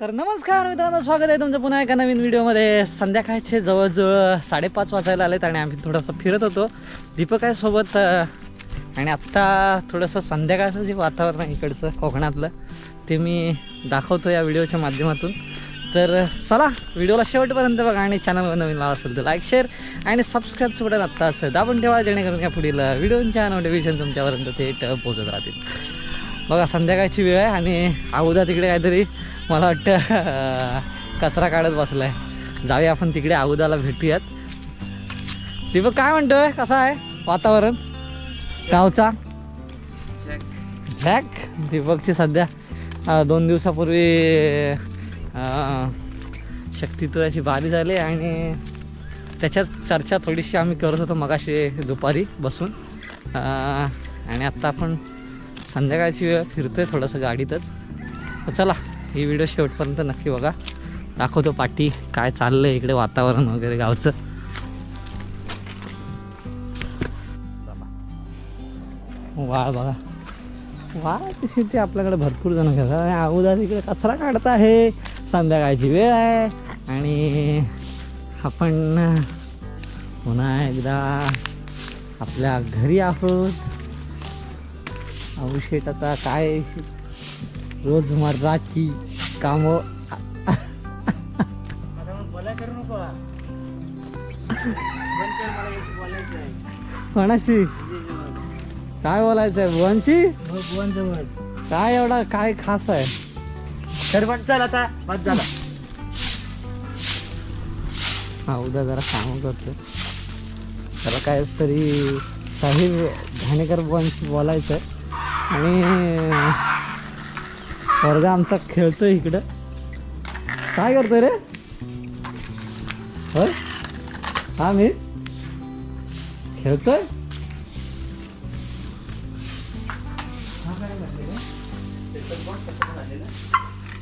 तर नमस्कार मित्रांनो स्वागत आहे तुमचं पुन्हा एका नवीन व्हिडिओमध्ये. संध्याकाळचे जवळजवळ साडेपाच वाजायला आलेत आणि आम्ही थोडंसं फिरत होतो. दीपक आहे सोबत आणि आत्ता थोडंसं संध्याकाळचं जे वातावरण आहे इकडचं कोकणातलं ते मी दाखवतो या व्हिडिओच्या माध्यमातून. तर चला व्हिडिओला शेवटपर्यंत बघा आणि चॅनलवर नवीन लावा असेल तर लाईक शेअर आणि सबस्क्राईबचं बटन आत्ता असेल दाबून ठेवा जेणेकरून या पुढील व्हिडिओच्या नोटिफिकेशन तुमच्यापर्यंत थेट पोहोचत राहतील. बघा संध्याकाळची वेळ आहे आणि अगोदर तिकडे काहीतरी मला वाटतं कचरा काढत बसला आहे जाऊया आपण तिकडे अगोदाला भेटूयात. दीपक काय म्हणतोय? कसा आहे वातावरण? गावचा? झॅक. दीपकची सध्या दोन दिवसापूर्वी शक्तित्वाची बारी झाली आणि त्याच्याच चर्चा थोडीशी आम्ही करत होतो मगाशी दुपारी बसून. आणि आत्ता आपण संध्याकाळची वेळ फिरतोय थोडंसं गाडीतच. तर चला ही व्हिडिओ शेवटपर्यंत नक्की बघा. दाखवतो पाठी काय चाललं आहे इकडे वातावरण वगैरे गावचं. वाळ बघा. वाळची शेती आपल्याकडे भरपूर जण करतात. अगोदर इकडे कचरा काढत आहे. संध्याकाळची वेळ आहे. आणि आपण पुन्हा एकदा आपल्या घरी आहोत. अवशेट आता काय रोजमर्राची कामं कोणाशी काय बोलायचं आहे. बुवांशी काय एवढा काय खास आहे? सरपंच चल आता बस झाला. हा उद्या जरा काम करतो. जरा काय तरी साहिब घाणेकर बोलायचं आणि वर्ग आमचा खेळतोय इकडं. काय करतोय रे? होय? हा मी? खेळतोय?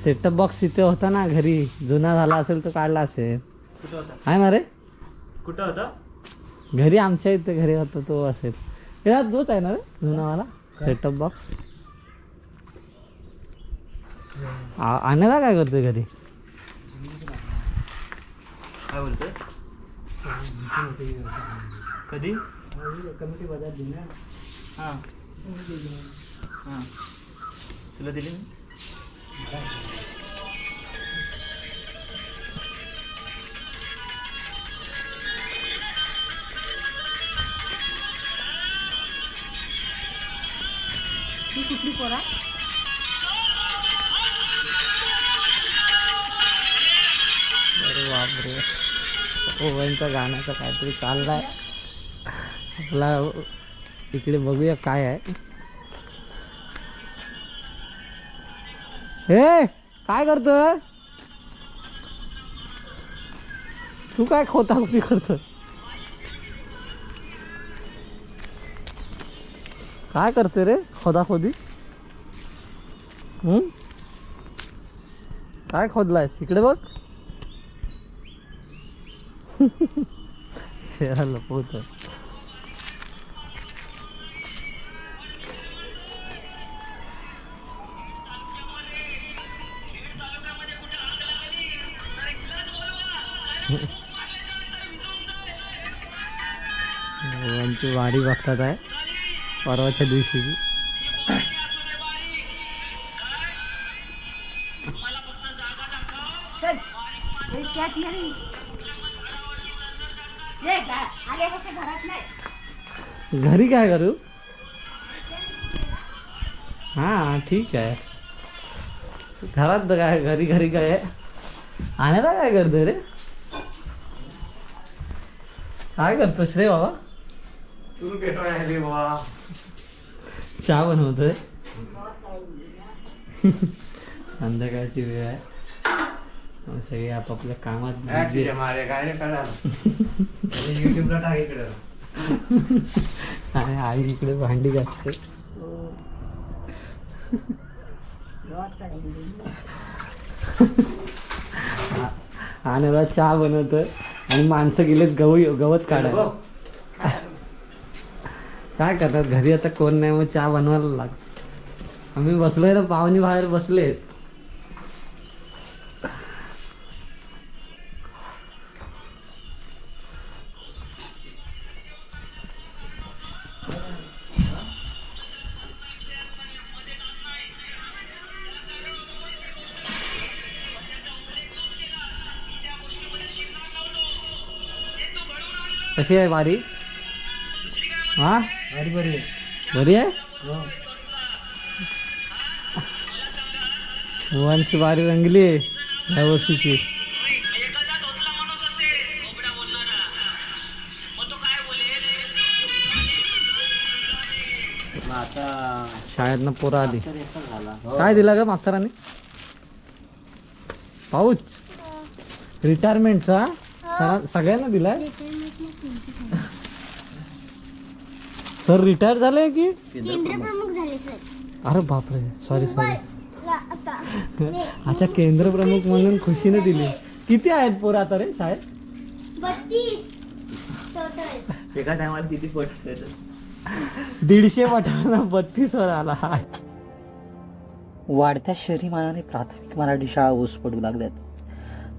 सेटअप बॉक्स इथे होता ना घरी. जुना झाला असेल तर काढला असेल. आहे ना रे? कुठं होता? घरी आमच्या इथे घरी होता तो असेल. तोच आहे ना रे जुनावाला सेटअप बॉक्स आणायला काय करतोय घरी काय बोलतोय? कधी? हां. हां. तुला दिली मी? अरे बापरे. ओव्हनच्या गाण्याचं काहीतरी चाललाय. आपला इकडे बघूया काय आहे. हे काय करतोय? तू काय खोताखोती करतोय? काय करते रे खोदाखोदी? हम्म? काय खोदलायस? इकडे बघ. चेहरा लपवत आमची वारी बघतात आहे. परवाच्या दिवशी. चल. हे घरी काय करू? हां ठीक आहे. घरात तर काय घरी घरी काय आणायला काय करतोय रे? काय करतोस रे बाबा? तू आहे बाबा चहा बनवतोय. संध्याकाळची वेळ आहे. सगळे आपापल्या कामात आणि आई इकडे भांडी घासते. आणि आता चहा बनवतोय आणि माणसं गेलेत गहू गवत काढायला. काय करतात? घरी आता कोण नाही मग चहा बनवायला लाग आम्ही बसलोय ना पाहुणे बाहेर बसलेत. कशी आहे बारी हा? बरी बरी बरी आहे? भुवांची बारी रंगली आहे या वर्षीची. शाळेतनं पोरं आली. झाला काय दिला ग मास्तरांनी? पाऊच. रिटायरमेंटचा सगळ्यांना दिलाय? सर रिटायर झाले की? केंद्र प्रमुख झाले सर. अरे बापरे सॉरी सॉरी आता. अच्छा केंद्र प्रमुख म्हणून खुशीने दिली. किती आहेत पोरं आता रे शाळेत बत्तीस. टोटल एका टायमाला किती पट दीडशे वाटाणा बत्तीस वर आला. वाढत्या शहरी मानाने प्राथमिक मराठी शाळा ऊस पडू लागल्यात.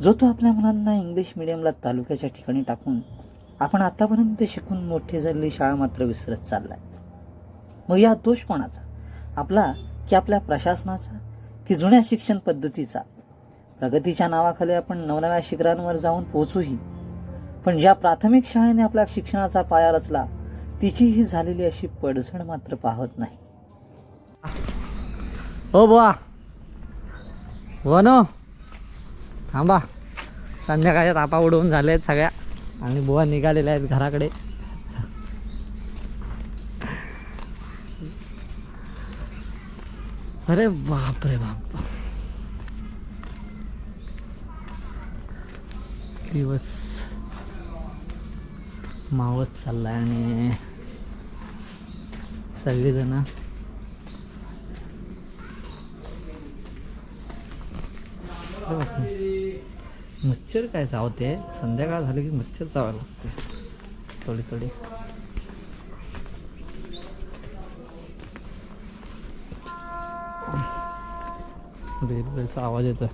जो तो आपल्या मुलांना इंग्लिश मिडियमला तालुक्याच्या ठिकाणी टाकून आपण आतापर्यंत शिकून मोठे झालेली शाळा मात्र विसरत चाललाय. मग या दोषपणाचा आपला की आपल्या प्रशासनाचा? की जुन्या शिक्षण पद्धतीचा? प्रगतीच्या नावाखाली आपण नवनव्या शिखरांवर जाऊन पोहोचूही. पण ज्या प्राथमिक शाळेने आपल्या शिक्षणाचा पाया रचला तिचीही झालेली अशी पडझड मात्र पाहत नाही. हो बुवा. नो थांबा. संध्याकाळच्या तापा उडवून झाल्या आहेत सगळ्या. आणि बुवा निघालेल्या आहेत घराकडे. अरे बाप रे बाप. दिवस मावत चाललाय आणि सगळेजण मच्छर काय चावते संध्याकाळ झाली की मच्छर चावायला लागते. थोडी थोडी बेल बेलचा आवाज येतो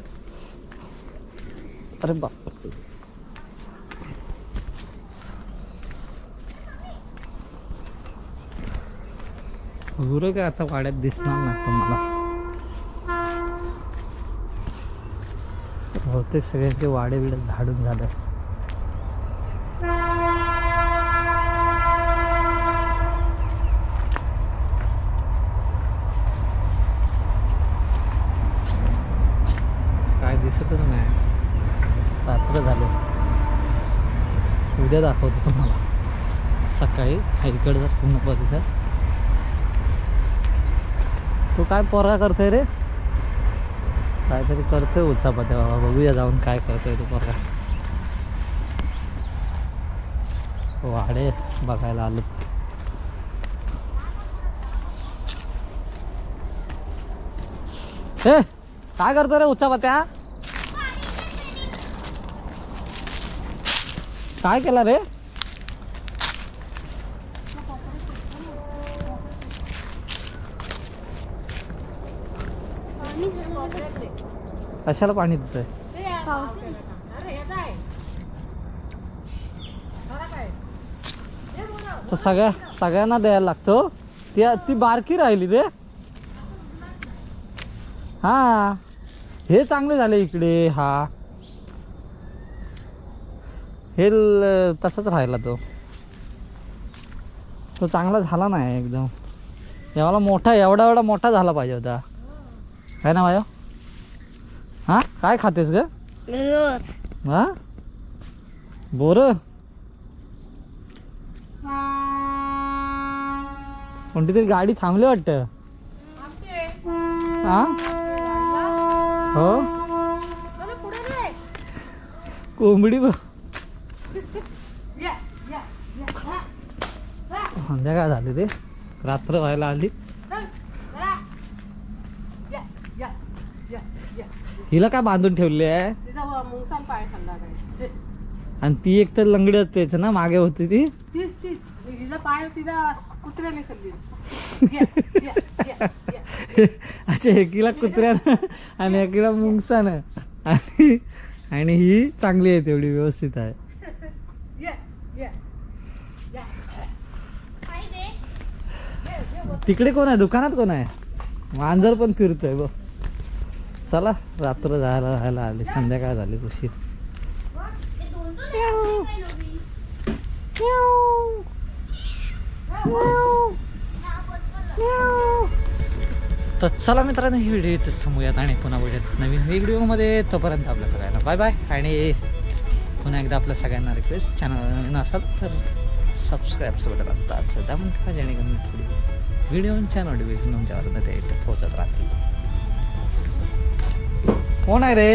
अरे बाप गुरं काय आता वाड्यात दिसणार नाही तुम्हाला. बहुतेक सगळ्यांचे वाडे बिडे झाडून झाले. काय दिसतच नाही. रात्र झाले. उद्या दाखवतो तुम्हाला. सकाळी हायकडचा पूर्ण परिसर तू काय पोरगा करतोय रे? काहीतरी करतोय उत्सापात्या बाबा बघूया जाऊन काय करतोय तू बघा वाडे बघायला आलो. हे काय करतो रे उच्चापात्या काय केला रे? कशाला पाणी देतोय? तर सगळ्या सगळ्यांना द्यायला लागतो हो. ती ती बारकी राहिली रे. हा. हे चांगले झाले इकडे हा. हे तसंच राहिला तो. तो चांगला झाला नाही एकदम. एवढा मोठा एवढा एवढा मोठा झाला पाहिजे होता. काय ना भाई हा? काय खातेस ग? हा? बोर? कोणती तरी गाडी थांबली वाटतं? हा? हो? कोंबडी बघ संध्याकाळ झाली ते रात्र व्हायला आली. हिला काय बांधून ठेवली आहे? आणि ती एक तर लंगडी असतेच ना मागे होती ती. तीस तीस तिचा पाय तिचा कुत्र्याने खाल्ली. अच्छा एकीला कुत्र्यानं आणि एकीला मुंगसानं. आणि आणि ही चांगली आहे तेवढी व्यवस्थित आहे. तिकडे कोण आहे? दुकानात कोण आहे? मांजर पण फिरतोय बघ. चला रात्र जायला राहायला आली. संध्याकाळ झाली उशीर. तर चला मित्रांनो ही व्हिडिओ इथेच थांबूयात आणि पुन्हा भेटूयात नवीन व्हिडिओमध्ये तोपर्यंत आपल्या सगळ्यांना बाय बाय आणि पुन्हा एकदा आपल्या सगळ्यांना रिक्वेस्ट चॅनल नवीन असाल तर सबस्क्राईबचं बटन आता दाबून ठेवा जेणेकरून पुढे व्हिडिओच्या नोटिफिकेशन तुमच्यावर ते पोहोचत राहतील. कोण आहे रे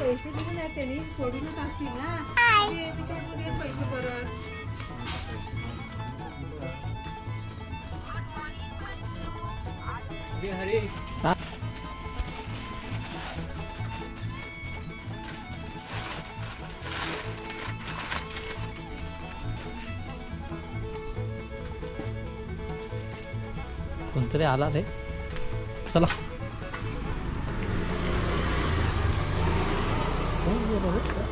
पैसे दिले नाही त्यांनी सोडूनच असतील ना. कोणतरी आला रे चला. कोण